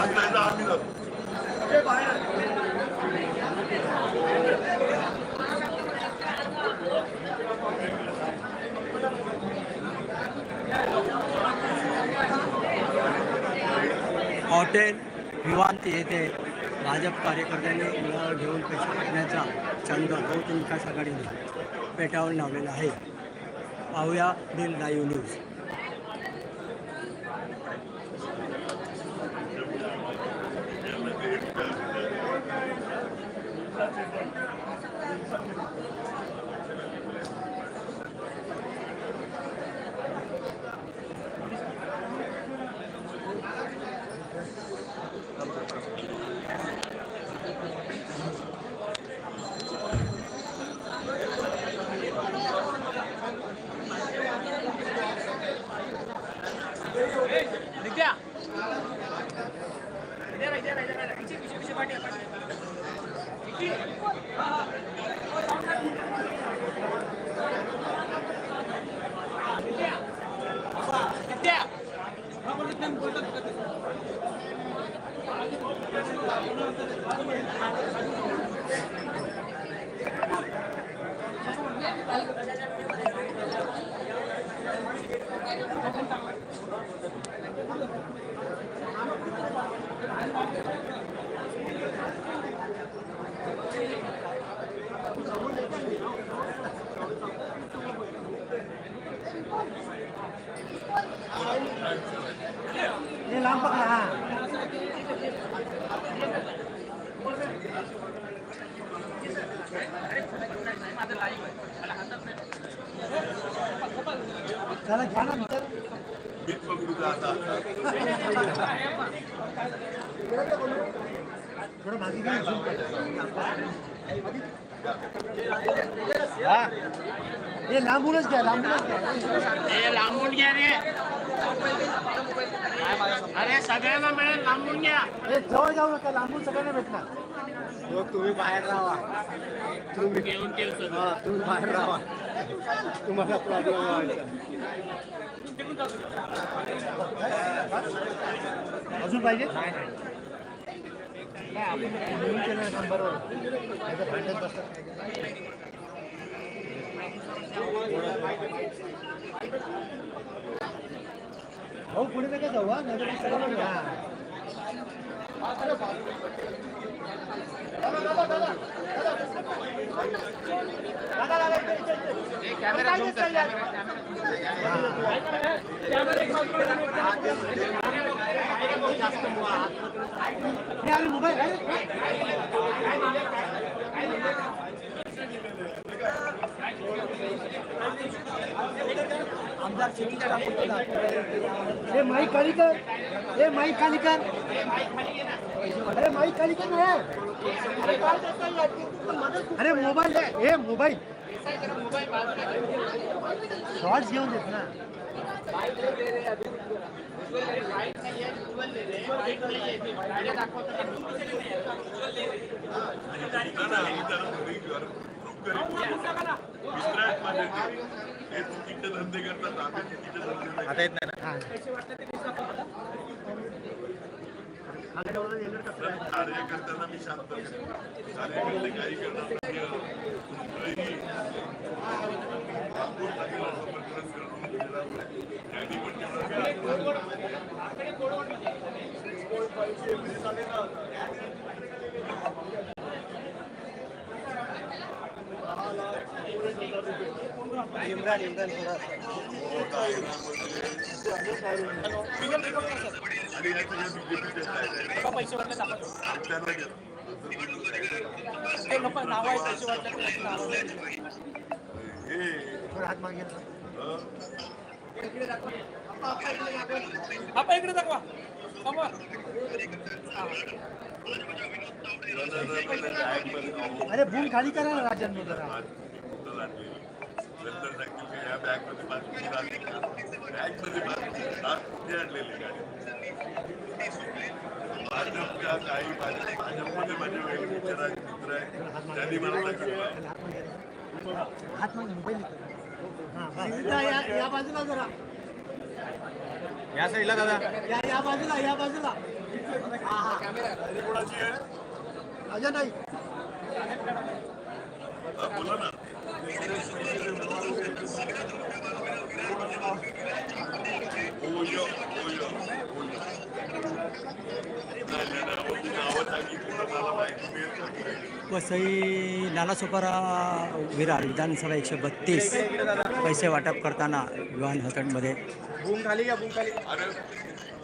आम्ही हॉटेल विवांत येथे भाजप कार्यकर्त्यांनी मुलावर घेऊन पैसे काढण्याचा चंद गौतम विकास आघाडीने पेटावर लावलेला आहे. पाहूया दिल लाईव्ह न्यूज. Thank you. ये लांब पकडा हा चला घ्या ना नंतर. मी पकडू का आता थोडं मागे घ्या zoom करा. हा हे लांबूनच घ्या लांबूनच घ्या. लांबून घ्या रे. अरे सगळ्यांना मिळेल लांबून घ्या. हे जवळ जाऊ नका लांबून सगळ्यांना भेटणार. मग तुम्ही बाहेर राहा. तुम्ही घेऊन ठेवतो हा तुम्ही बाहेर राहा. तुम्हाला प्रॉब्लेम व्हायचा. अजून पाहिजे? नाही आपण बरोबर भांडत बसतात. हो पुढे नका जाऊ हा. नाहीतर मोबाईल हा. आहे? आमदार शेतीचा हे माई कालिकर हे माई कालिकर अरे माई कालिकर नाही अरे मोबाईल हे मोबाईल शॉर्ट्स घेऊन देत ना ना, धंदे करतात आता येत नाही कार्यकर्त्यांना मी शांत करतो. कार्यकर्ते काही करणार नाही. कुठलंही आपण लागेल असं प्रकरण करून दिलेलं नाही. त्यांनी पण तेवढं इम्रान इम्रान थोडा. पैसे वाटले नको नाव आहे पैसे वाटले हे हात मागे. हं? आपण इकडे दाखवा अरे बूम खाली करा ना राजांनो मध्ये आणलेली भाजपच्या काही भाजपमध्ये माझे मित्र आहेत त्यांनी मला या या बाजूला जरा या साईडला दादा. या या बाजूला या बाजूला कोणाची आहे अजय नाही बोला ना ओय, ओय, ओय. नाही, नाही, नाही, तुम्ही नावं सांगितली तर मला माहिती मिळेल का नाही? वसई नालासोपारा विरार विधानसभा एकशे बत्तीस पैसे वाटप करताना विवाहन हॉटेलमध्ये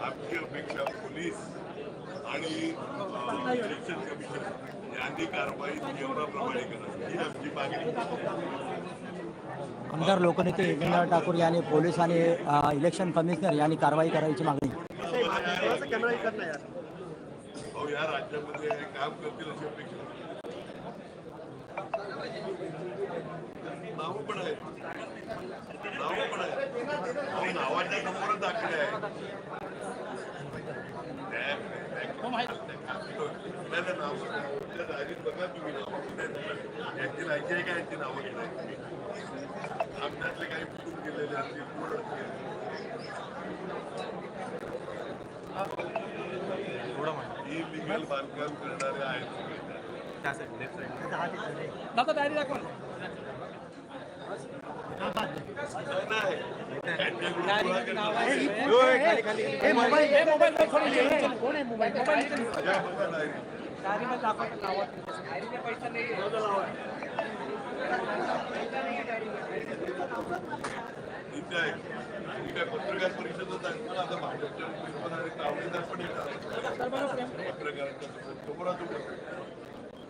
आमची अपेक्षा पोलीस आणि इलेक्शन कमिशन यांनी कारवाई नियमाप्रमाणे करा ही आमची मागणी आमदार लोकनेते एकनाथ ठाकूर यांनी पोलीस आणि इलेक्शन कमिशनर यांनी कारवाई करायची मागणी अहो या राज्यामध्ये हे काम करतील अशी अपेक्षा नाव पण आहे नाव पण आहे अहो नावाच्या समोरच दाखले आहे नाही, नाही, नाव त्या डायरीत बघा तुम्ही नाव यांची राहायची आहे का यांची नावं घेण्याची आमच्यातले काही कुटुंब गेलेले असतील कोण असतील इलिगल बांधकाम करणारे आहेत सगळे. दादा डायरी दाखवा नाही, नाही. त्यांच्या विरुद्ध गोळा करणारे हे मोबाईल हे मोबाईल आहे. मी काय पत्रकार परिषदेत सांगतो आता भाजपच्या पण येतात.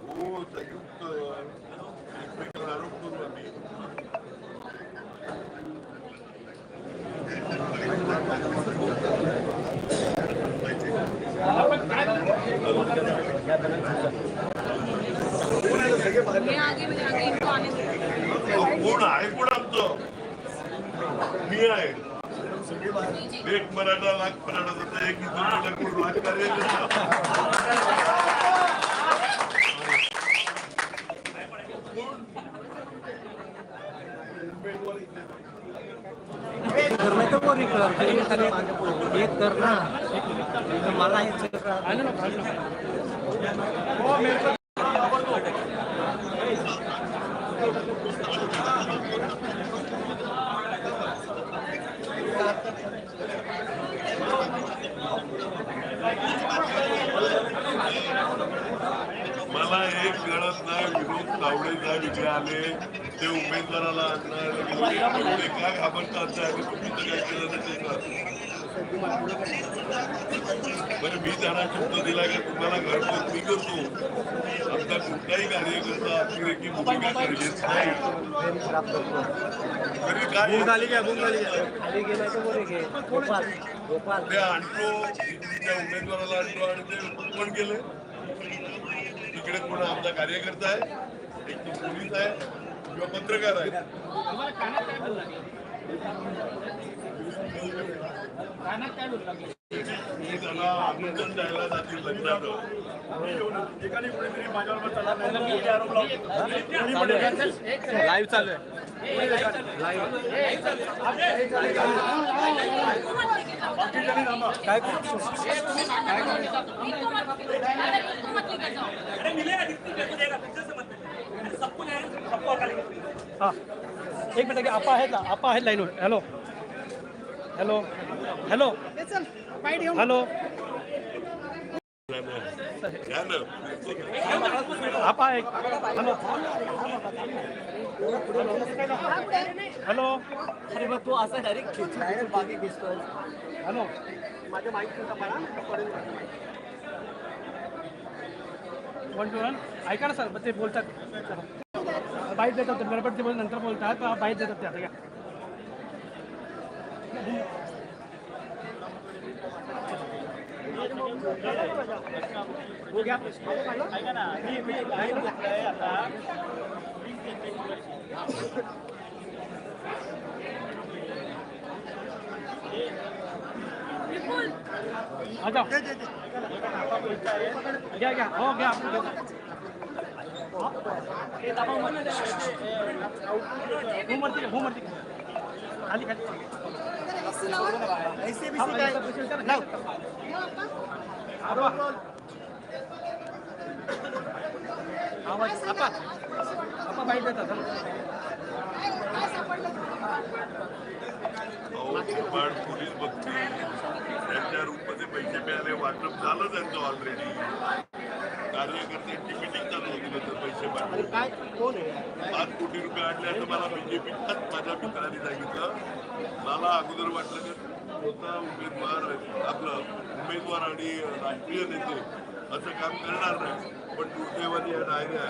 हो संयुक्त आरोप करू आम्ही मुझे आगे इनको आने दो अहो, कोण आहे कोण आमचं मी आहे एक मराठा लाख मराठा एक लाख एक कर ना मला मला एक कळत नाही विनोद तावडे का विजय आले ते उमेदवाराला आणणार. एवढे का घाबरतात काय केलं नाही ते का? बरं मी त्यांना शब्द दिला की? तुम्हाला घरपोच मी करतो. आमचा कुठलाही कार्यकर्ता अतिरेकी भूमिका गरजेच नाही. तरी काय क्या क्या ते त्या उमेदवाराला आणतो आणि ते पण केले तिकडे कोण आमचा कार्यकर्ता आहे? एक तो पोलीस आहे. किंवा पत्रकार आहे कानात काय बोलला मी त्याला आमंत्रण द्यायला जातील लग्नात ठिकाणी कुणीतरी माझ्यावर बसला नाही. मोठे आरोप लावतो लाईव्ह चालू आहे. काय हा. एक मिनिट घ्या आपा आहेत ना आपा आहेत लाईनवर. हॅलो. हॅलो. हॅलो. हॅलो. आपा आहे हॅलो. हॅलो. अरे मग तू असं डायरेक्ट बागे घेतोय हॅलो. माझ्या माहिती वन टू वन ऐका ना सर ते बोलतात. बाईट देतात होते बरोबर ते नंतर बोलतात बाईट देतात ते आता हो, घ्या. घ्या आता घ्या घ्या. हो घ्या. आवाज आपा आपा बाईट देतात पोलीस बघतील. त्यांच्या रूममध्ये पैसे मिळाले वाटप झालं त्यांचं ऑलरेडी कार्यकर्त्यांची मिटिंग चालू होती तर पैसे पाठवले काय? कोण आहे? पाच कोटी रुपये आणले असं मला बीजेपीच्याच माझ्या मित्रांनी सांगितलं. मला अगोदर वाटलं की स्वतः उमेदवार आपलं उमेदवार आणि राष्ट्रीय नेते असं काम करणार नाही. पण दुर्दैवाने या डायऱ्या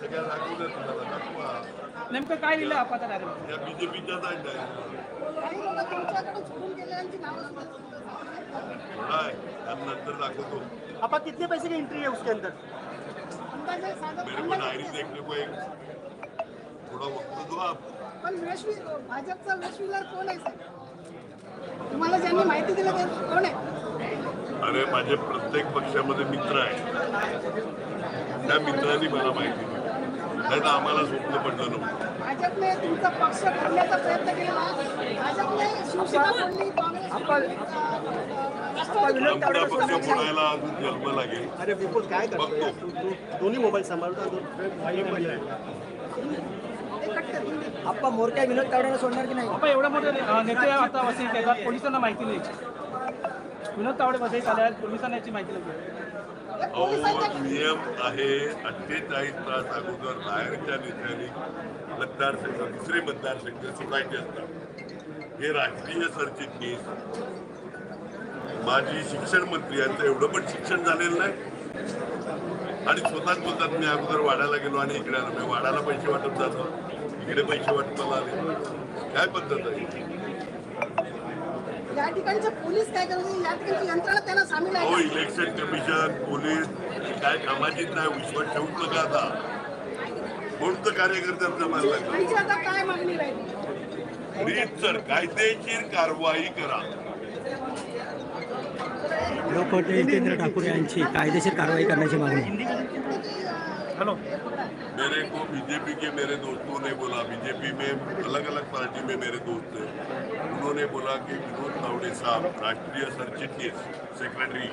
सगळ्या दाखवल्या तुम्हाला. दाखवा. नेमकं काय लिहिलं आपा त्या डायरीमध्ये? या बीजेपीच्याच आहेत डायऱ्या आणि नंतर दाखवतो. आपा कितने पैसे की एंट्री है उसके अंदर? मेरे को डायरी देखने को एक थोड़ा वक्त दो आप। पण वेशवी भाजपचा वेशविलर कोण आहे साहेब? तुम्हाला ज्यांनी माहिती दिलं ते कोण आहे? अरे माझे प्रत्येक पक्षामध्ये मित्र आहेत. त्या मित्रांनी मला माहिती दिली. नाही तर आम्हाला स्वप्न पडलं नव्हतं. भाजपने तुमचा पक्ष फोडण्याचा प्रयत्न केला अजून जन्म लागेल अरे विपुल काय करतोय बघतो. तू तू दोन्ही मोबाईल सांभाळतो आप्पा मोरक्या विनोद तावडेला सोडणार की नाही? आपा एवढे मोठे नेते आता वसई केला पोलिसांना माहिती नाही. विनोद तावडे वसईत आले आहेत पोलिसांना याची माहिती नाही. नियम आहे अठ्ठेचाळीस तास अगोदर बाहेरच्या नेत्यांनी मतदारसंघ दुसरे मतदारसंघ सोडायचे असतात. हे राष्ट्रीय सरचिटणीस माजी शिक्षण मंत्री यांचं एवढं पण शिक्षण झालेलं नाही. आणि स्वतःच बोलतात मी अगोदर वाड्याला गेलो आणि इकडे आलो. मी वाड्याला पैसे वाटत जातो. इकडे पैसे वाटपाला आले. काय पद्धत आहे? या ठिकाणचे पोलीस काय करत या ठिकाणची यंत्रणा त्यांना सामील आहे हो? इलेक्शन कमिशन पोलीस काय कामाचीच नाही. विश्वास ठेवूच नका आता. कोणतं कार्यकर्त्यांचा आता काय मागणी राहील? रीतसर कायदेशीर कारवाई करा. लोकनेते जितेंद्र ठाकूर यांची कायदेशीर कारवाई करण्याची मागणी. हॅलो. मेरे को बीजेपी के मेरे दोस्तों ने बोला बीजेपी में अलग अलग पार्टी में मेरे दोस्त थे। उन्होंने बोला कि विनोद तावड़े साहब राष्ट्रीय सरचिटनीस सेक्रेटरी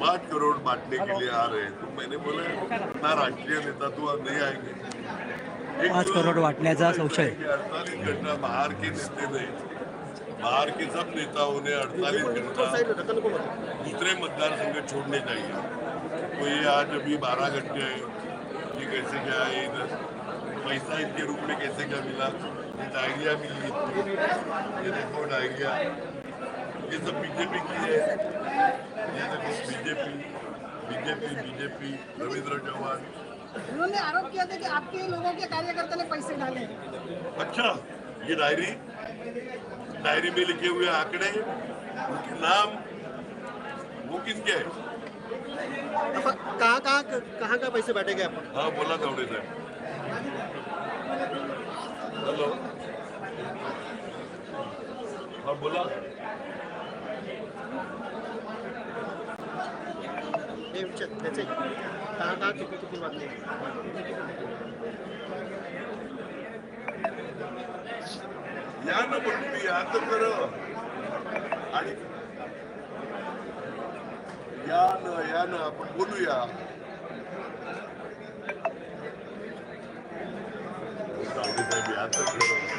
पाँच करोड़ बांटने के लिए आ रहे हैं। तो मैंने बोला ना राष्ट्रीय नेता तो नहीं आएँगे। पाच करोड संशय. बाहर के ने बाहर के सब नेताओं ने अड़तालीस घंटा दूसरे मतदार संघ छोड़ने चाहिए तो ये आज अभी बारह घंटे ये कैसे क्या है इधर पैसा इनके रूप में कैसे क्या मिला? ये डायरिया मिली ये देखो डायरिया ये सब बीजेपी की है ये देखो BJP BJP BJP Ravindra Chauhan उन्होंने आरोप किया था कि आपके लोगों के कार्यकर्ता ने पैसे डाले। अच्छा ये डायरी? डायरी में लिखे हुए आंकड़े उनके नाम वो किसके हैं? कहाँ कहाँ कहाँ का पैसे बैठे गए आप? हाँ बोला तावडे साहेब हॅलो। हा बोला। हे विचार त्याचे कहाँ कहाँ किती किती वाटले या ना पण तुम्ही या तर खरं आणि या ना या ना आपण बोलूया तावडे साहेब या तर खरं